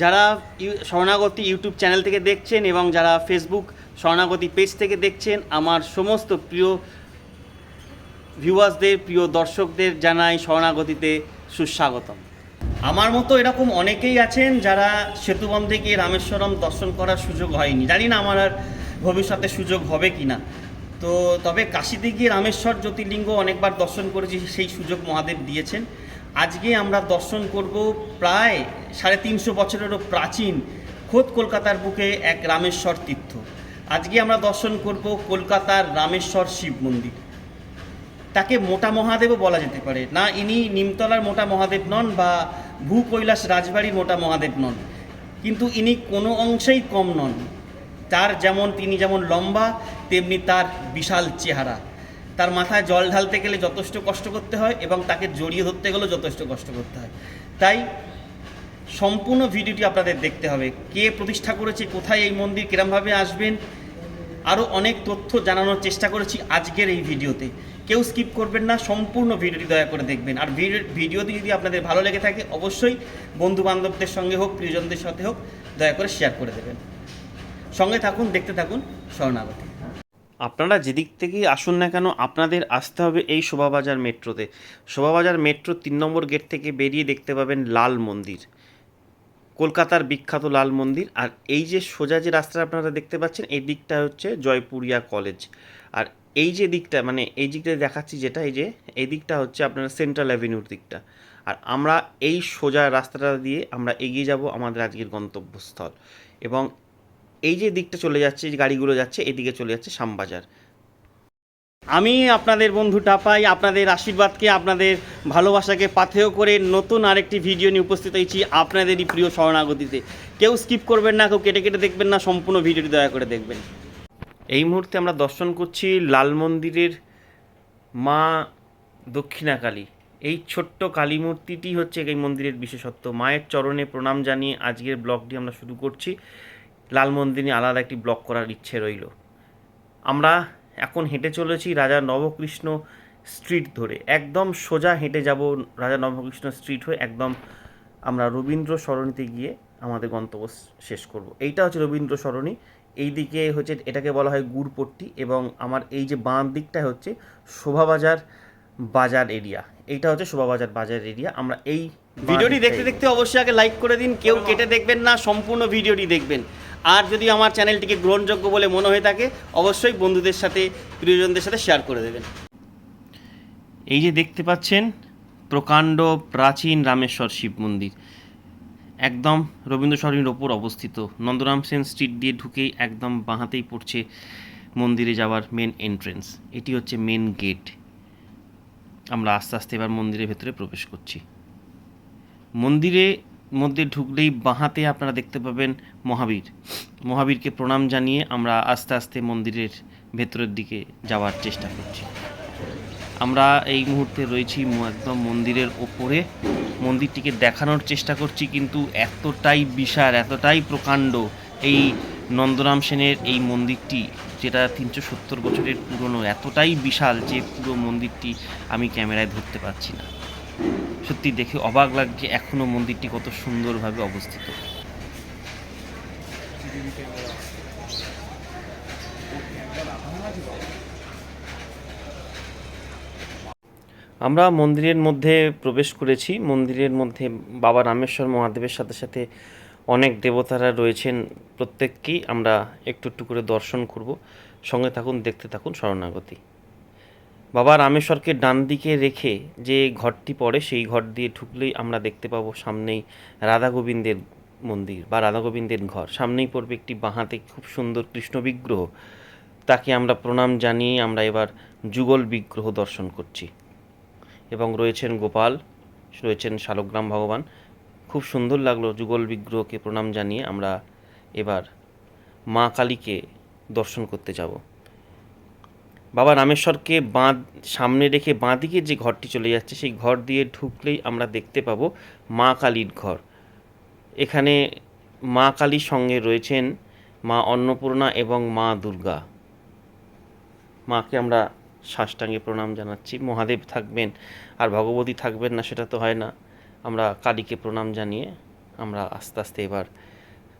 যারা শরণাগতি YouTube channel থেকে দেখছেন এবং যারা ফেসবুক শরণাগতি পেজ থেকে দেখছেন, আমার সমস্ত প্রিয় ভিউয়ার্সদের প্রিয় দর্শকদের জানাই শরণাগতিতে সুস্বাগতম। আমার মতো এরকম অনেকেই আছেন যারা সেতুবন্ধে থেকে রামেশ্বরম দর্শন করার সুযোগ হয়নি। জানি না আমার আর ভবিষ্যতে সুযোগ হবে কি না তো তবে কাশিতে গিয়ে রামেশ্বর জ্যোতির্লিঙ্গ অনেকবার দর্শন করেছি, সেই সুযোগ মহাদেব দিয়েছেন। আজকে আমরা দর্শন করব প্রায় সাড়ে তিনশো বছরেরও প্রাচীন খোদ কলকাতার বুকে এক রামেশ্বর তীর্থ। আজকে আমরা দর্শন করব কলকাতার রামেশ্বর শিব মন্দির। তাকে মোটা মহাদেবও বলা যেতে পারে। না, ইনি নিমতলার মোটা মহাদেব নন বা ভূ কৈলাস রাজবাড়ির মোটা মহাদেব নন। কিন্তু ইনি কোনো অংশেই কম নন। তার যেমন, তিনি যেমন লম্বা, তেমনি তার বিশাল চেহারা। তার মাথায় জল ঢালতে গেলে যথেষ্ট কষ্ট করতে হয় এবং তাকে জড়িয়ে ধরতে গেলেও যথেষ্ট কষ্ট করতে হয়। তাই সম্পূর্ণ ভিডিওটি আপনাদের দেখতে হবে। কে প্রতিষ্ঠা করেছে, কোথায় এই মন্দির, কিরমভাবে আসবেন, আরও অনেক তথ্য জানানোর চেষ্টা করেছি আজকের এই ভিডিওতে। কেউ স্কিপ করবেন না, সম্পূর্ণ ভিডিওটি দয়া করে দেখবেন। আর ভিডিও ভিডিওটি যদি আপনাদের ভালো লেগে থাকে, অবশ্যই বন্ধু বান্ধবদের সঙ্গে হোক, প্রিয়জনদের সাথে হোক, দয়া করে শেয়ার করে দেবেন। সঙ্গে থাকুন, দেখতে থাকুন, শরণাগতি। আপনারা যেদিক থেকেই আসুন না কেন, আপনাদের আসতে হবে এই শোভাবাজার মেট্রোতে। শোভাবাজার মেট্রো তিন নম্বর গেট থেকে বেরিয়ে দেখতে পাবেন লাল মন্দির। কলকাতার বিখ্যাত লাল মন্দির। আর এই যে সোজা যে রাস্তাটা আপনারা দেখতে পাচ্ছেন, এই দিকটা হচ্ছে জয়পুরিয়া কলেজ। আর এই যে দিকটা মানে এই দিকটা দেখাচ্ছি যেটা, এই যে, এই দিকটা হচ্ছে আপনার সেন্ট্রাল অ্যাভিনিউর দিকটা। আর আমরা এই সোজা রাস্তাটা দিয়ে আমরা এগিয়ে যাব আমাদের আজকের গন্তব্যস্থল। এবং এই যে দিকটা চলে যাচ্ছে যে গাড়িগুলো যাচ্ছে এদিকে চলে যাচ্ছে শ্যামবাজার। আমি আপনাদের বন্ধু টাপাই আপনাদের আশীর্বাদকে আপনাদের ভালোবাসাকে পাথেয় করে নতুন আরেকটি ভিডিও নিয়ে উপস্থিত হয়েছি আপনাদেরই প্রিয় শরণাগতিতে। কেউ স্কিপ করবেন না কেউ কেটে কেটে দেখবেন না সম্পূর্ণ ভিডিওটি দয়া করে দেখবেন। এই মুহূর্তে আমরা দর্শন করছি লাল মন্দিরের মা দক্ষিণাকালী। এই ছোট্ট কালী মূর্তিটি হচ্ছে এই মন্দিরের বিশেষত্ব। মায়ের চরণে প্রণাম জানিয়ে আজকের ব্লগটি আমরা শুরু করছি। লাল মন্দির নিয়ে আলাদা একটি ব্লগ করার ইচ্ছে রইল। আমরা এখন হেঁটে চলেছি রাজা নবকৃষ্ণ স্ট্রিট ধরে। একদম সোজা হেঁটে যাব রাজা নবকৃষ্ণ স্ট্রিট হয়ে একদম আমরা রবীন্দ্র সরণিতে গিয়ে আমাদের গন্তব্য শেষ করব। এইটা হচ্ছে রবীন্দ্র সরণি। এই দিকে হচ্ছে এটাকে বলা হয় গুড়পট্টি এবং আমার এই যে বাঁ দিকটা হচ্ছে শোভাবাজার বাজার এরিয়া এইটা হচ্ছে শোভাবাজার বাজার এরিয়া আমরা এই ভিডিওটি দেখতে দেখতে অবশ্যই আগে লাইক করে দিন কেউ কেটে দেখবেন না সম্পূর্ণ ভিডিওটি দেখবেন। আর যদি আমার চ্যানেলটিকে গ্রহণযোগ্য বলে মনে হয়ে থাকে অবশ্যই বন্ধুদের সাথে প্রিয়জনদের সাথে শেয়ার করে দেবেন। এই যে দেখতে পাচ্ছেন প্রকাণ্ড প্রাচীন রামেশ্বর শিব মন্দির। একদম রবীন্দ্র সরণির ওপর অবস্থিত। নন্দরাম সেন স্ট্রিট দিয়ে ঢুকেই একদম বাঁহাতেই পড়ছে মন্দিরে যাওয়ার মেন এন্ট্রেন্স এটি হচ্ছে মেন গেট আমরা আস্তে আস্তে এবার মন্দিরের ভেতরে প্রবেশ করছি। মন্দিরে মধ্যে ঢুকলেই বাঁহাতে আপনারা দেখতে পাবেন মহাবীর। মহাবীরকে প্রণাম জানিয়ে আমরা আস্তে আস্তে মন্দিরের ভেতরের দিকে যাওয়ার চেষ্টা করছি। আমরা এই মুহূর্তে রয়েছি একদম মন্দিরের ওপরে। মন্দিরটিকে দেখানোর চেষ্টা করছি, কিন্তু এতটাই বিশাল, এতটাই প্রকাণ্ড এই নন্দরাম সেনের এই মন্দিরটি, যেটা তিনশো সত্তর বছরের পুরনো, এতটাই বিশাল যে পুরো মন্দিরটি আমি ক্যামেরায় ধরতে পারছি না। সত্যি দেখে অবাক লাগছে এখনও মন্দিরটি কত সুন্দরভাবে অবস্থিত। আমরা মন্দিরের মধ্যে প্রবেশ করেছি। মন্দিরের মধ্যে বাবা রামেশ্বর মহাদেবের সাথে সাথে অনেক দেবতারা রয়েছেন প্রত্যেককেই আমরা একটু একটু করে দর্শন করব। সঙ্গে থাকুন, দেখতে থাকুন শরণাগতি। বাবা রামেশ্বরকে ডান দিকে রেখে যে ঘরটি পড়ে, সেই ঘর দিয়ে ঢুকলেই আমরা দেখতে পাবো সামনেই রাধা গোবিন্দের মন্দির বা রাধা গোবিন্দের ঘর। সামনেই পড়বে একটি বাঁহাতে খুব সুন্দর কৃষ্ণ বিগ্রহ। তাকে আমরা প্রণাম জানিয়ে আমরা এবার যুগল বিগ্রহ দর্শন করছি। এবং রয়েছেন গোপাল, রয়েছেন শালগ্রাম ভগবান। খুব সুন্দর লাগল যুগল বিগ্রহকে প্রণাম জানিয়ে আমরা এবার মা কালীকে দর্শন করতে যাব। বাবা রামেশ্বরকে বাঁ, সামনে রেখে বাঁ দিকে যে ঘরটি চলে যাচ্ছে, সেই ঘর দিয়ে ঢুকলেই আমরা দেখতে পাবো মা কালীর ঘর। এখানে মা কালীর সঙ্গে রয়েছেন মা অন্নপূর্ণা এবং মা দুর্গা। মাকে আমরা সাষ্টাঙ্গে প্রণাম জানাচ্ছি। মহাদেব থাকবেন আর ভগবতী থাকবেন না, সেটা তো হয় না। আমরা কালীকে প্রণাম জানিয়ে আমরা আস্তে আস্তে এবার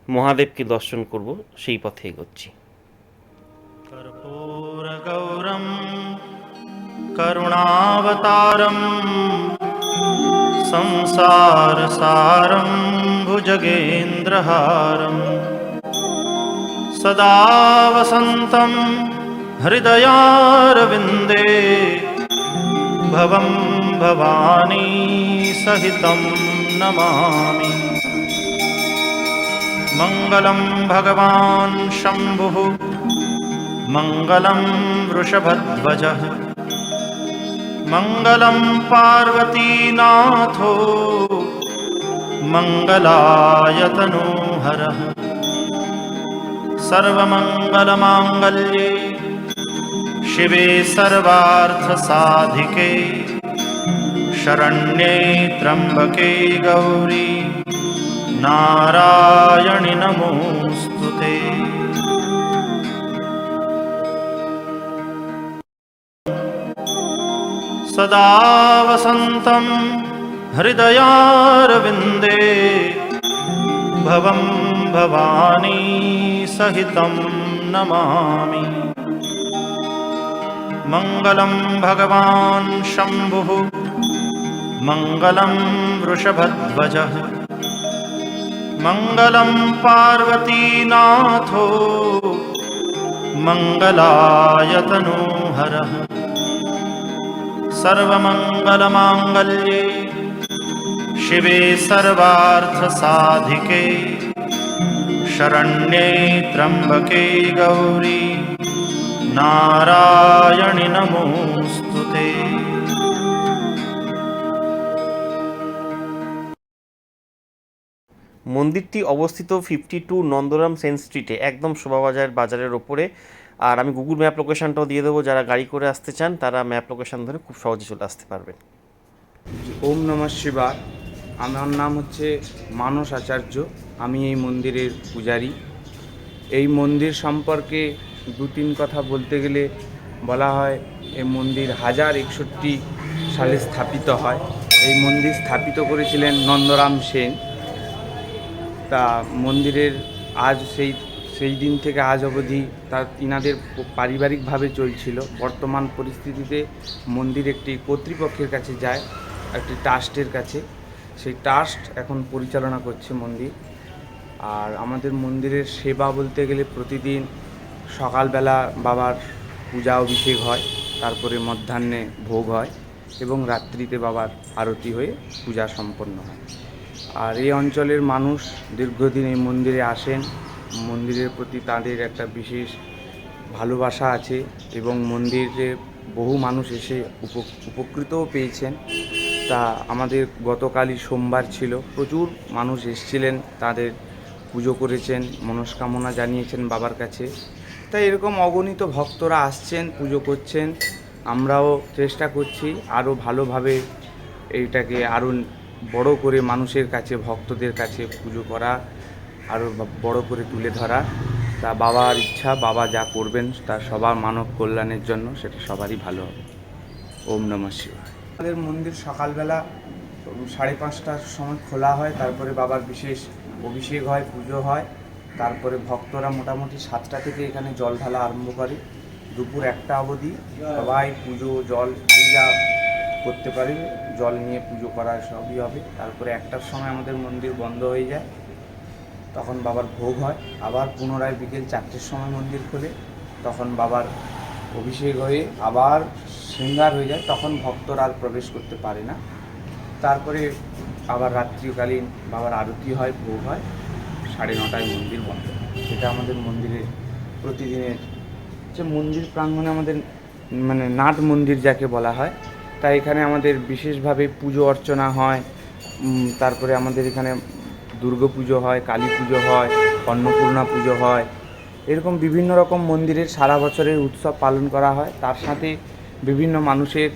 মহাদেবকে দর্শন করব, সেই পথে এগোচ্ছি। कर्पूरगौरं करुणावतारं संसारसारं भुजगेन्द्रहारं। सदा वसन्तं हृदयारविन्दे भवं भवानी सहितं नमामि। मङ्गलं भगवान् शम्भुः मङ्गलं वृषभध्वजः। मङ्गलं पार्वतीनाथो। मङ्गलायतनोहरः। सर्वमङ्गलमाङ्गल्ये शिवे सर्वार्थसाधिके। शरण्ये त्र्यम्बके गौरी। नारायणि नमोऽस्तु ते सदा वसन्तं हृदयारविन्दे भवं भवानी सहितं नमामि। मङ्गलं भगवान् शम्भुः। मङ्गलं वृषभध्वजः। मङ्गलं पार्वतीनाथो। मङ्गलायतनोहरः सर्वमङ्गलमाङ्गल्ये शिवे सर्वार्थसाधिके शरण्ये त्र्यम्बके गौरी नारायणि नमोऽस्तु ते মন্দিরটি অবস্থিত ফিফটি টু নন্দরাম সেন স্ট্রিটে একদম শোভাবাজার বাজারের ওপরে আর আমি গুগল ম্যাপ লোকেশানটাও দিয়ে দেবো। যারা গাড়ি করে আসতে চান, তারা ম্যাপ লোকেশান ধরে খুব সহজে চলে আসতে পারবেন। ওম নমঃ শিবা আমার নাম হচ্ছে মানস আচার্য। আমি এই মন্দিরের পূজারী। এই মন্দির সম্পর্কে দু তিন কথা বলতে গেলে বলা হয়, এই মন্দির হাজার একষট্টি সালে স্থাপিত হয়। এই মন্দির স্থাপিত করেছিলেন নন্দরাম সেন। তা মন্দিরের আজ সেই সেই দিন থেকে আজ অবধি তার ইনাদের পারিবারিকভাবে চলছিল। বর্তমান পরিস্থিতিতে মন্দির একটি কর্তৃপক্ষের কাছে যায়, একটি ট্রাস্টের কাছে। সেই ট্রাস্ট এখন পরিচালনা করছে মন্দির। আর আমাদের মন্দিরের সেবা বলতে গেলে প্রতিদিন সকালবেলা বাবার পূজা অভিষেক হয়, তারপরে মধ্যাহ্নে ভোগ হয় এবং রাত্রিতে বাবার আরতি হয়ে পূজা সম্পন্ন হয়। আর এই অঞ্চলের মানুষ দীর্ঘদিন এই মন্দিরে আসেন। মন্দিরের প্রতি তাদের একটা বিশেষ ভালোবাসা আছে এবং মন্দিরে বহু মানুষ এসে উপ- উপকৃতও পেয়েছেন। তা আমাদের গতকালই সোমবার ছিল। প্রচুর মানুষ এসেছিলেন, তাদের পুজো করেছেন, মনস্কামনা জানিয়েছেন বাবার কাছে। তাই এরকম অগণিত ভক্তরা আসছেন, পুজো করছেন। আমরাও চেষ্টা করছি আরও ভালোভাবে এইটাকে আরও বড় করে মানুষের কাছে, ভক্তদের কাছে পুজো করা। আরও বড় করে তুলে ধরা। তা বাবার ইচ্ছা, বাবা যা করবেন তা সবার মানব কল্যাণের জন্য সেটা সবারই ভালো হবে। ওম নমঃ শিবায়। আমাদের মন্দির সকালবেলা সাড়ে পাঁচটার সময় খোলা হয়, তারপরে বাবার বিশেষ অভিষেক হয়, পুজো হয়, তারপরে ভক্তরা মোটামুটি সাতটা থেকে এখানে জল ঢালা আরম্ভ করে। দুপুর একটা অবধি সবাই পুজো, জল যা করতে পারে, জল নিয়ে পুজো করা সবই হবে। তারপরে একটার সময় আমাদের মন্দির বন্ধ হয়ে যায়। তখন বাবার ভোগ হয়। আবার পুনরায় বিকেল চারটের সময় মন্দির খোলে। তখন বাবার অভিষেক হয়ে আবার শৃঙ্গার হয়ে যায়। তখন ভক্তরা আর প্রবেশ করতে পারে না। তারপরে আবার রাত্রিকালীন বাবার আরতি হয়, ভোগ হয়। সাড়ে নটায় মন্দির বন্ধ। সেটা আমাদের মন্দিরের প্রতিদিনের যে মন্দির প্রাঙ্গণে আমাদের মানে নাট মন্দির যাকে বলা হয়, তাই এখানে আমাদের বিশেষভাবে পুজো অর্চনা হয়। তারপরে আমাদের এখানে দুর্গা পুজো হয়, কালী পুজো হয়, অন্নপূর্ণা পুজো হয়। এরকম বিভিন্ন রকম মন্দিরের সারা বছরের উৎসব পালন করা হয়। তার সাথে বিভিন্ন মানুষের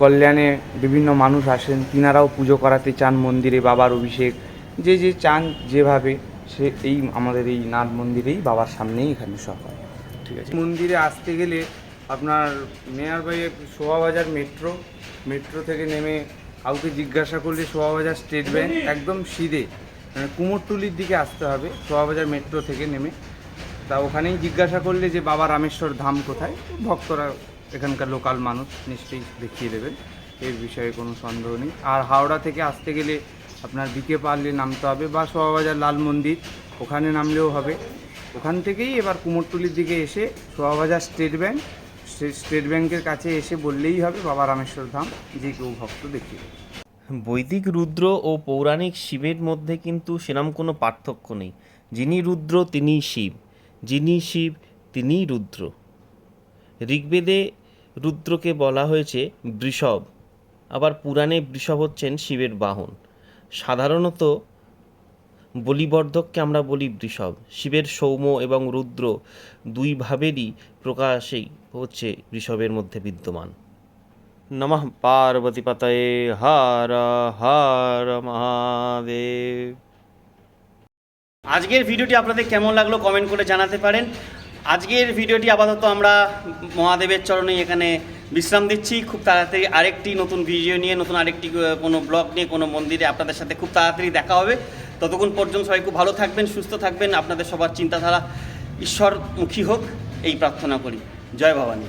কল্যাণে বিভিন্ন মানুষ আসেন। তিনারাও পুজো করাতে চান মন্দিরে, বাবার অভিষেক। যে যে চান যেভাবে, সে এই আমাদের এই নাট মন্দিরেই বাবার সামনেই এখানে সব হয়। ঠিক আছে? মন্দিরে আসতে গেলে আপনার nearby Shobhabazar metro. Metro থেকে নেমে কাউকে জিজ্ঞাসা করলে শোভাবাজার স্টেট ব্যাংক একদম সিধে। কুমোরটুলির দিকে আসতে হবে, শোভাবাজার মেট্রো থেকে নেমে। তা ওখানেই জিজ্ঞাসা করলে যে বাবা রামেশ্বর ধাম কোথায়? ভক্তরা এখানকার লোকাল মানুষ নিশ্চয়ই দেখিয়ে দেবেন, এর বিষয়ে কোনো সন্দেহ নেই। আর হাওড়া থেকে আসতে গেলে আপনার বিকে পারলে নামতে হবে বা শোভাবাজার লাল মন্দির, ওখানে নামলেও হবে। ওখান থেকেই এবার কুমোরটুলির দিকে এসে শোভাবাজার স্টেট ব্যাংক স্টেট ব্যাংকের কাছে এসে বললেই হবে বাবা রামেশ্বর ধাম, যে কেউ ভক্ত দেখিয়ে দেবে। বৈদিক রুদ্র ও পৌরাণিক শিবের মধ্যে কিন্তু সেরম কোনো পার্থক্য নেই। যিনি রুদ্র, তিনিই শিব। যিনি শিব, তিনিই রুদ্র। ঋগ্বেদে রুদ্রকে বলা হয়েছে বৃষভ, আবার পুরাণে বৃষভ হচ্ছেন শিবের বাহন। সাধারণত বলিবর্ধককে আমরা বলি বৃষভ। শিবের সৌম্য এবং রুদ্র দুই ভাবেরই প্রকাশেই হচ্ছে বৃষভের মধ্যে বিদ্যমান। নমঃ পার্বতী পতয়ে হর হর মহাদেব আজকের ভিডিওটি আপনাদের কেমন লাগল কমেন্ট করে জানাতে পারেন। আজকের ভিডিওটি আপাতত আমরা মহাদেবের চরণে এখানে বিশ্রাম দিচ্ছি। খুব তাড়াতাড়ি আরেকটি নতুন ভিডিও নিয়ে, নতুন আরেকটি কোনো ব্লগ নিয়ে, কোনো মন্দিরে আপনাদের সাথে খুব তাড়াতাড়ি দেখা হবে। ততক্ষণ পর্যন্ত সবাই খুব ভালো থাকবেন, সুস্থ থাকবেন। আপনাদের সবার চিন্তাধারা ঈশ্বরমুখী হোক, এই প্রার্থনা করি। জয় ভবানী।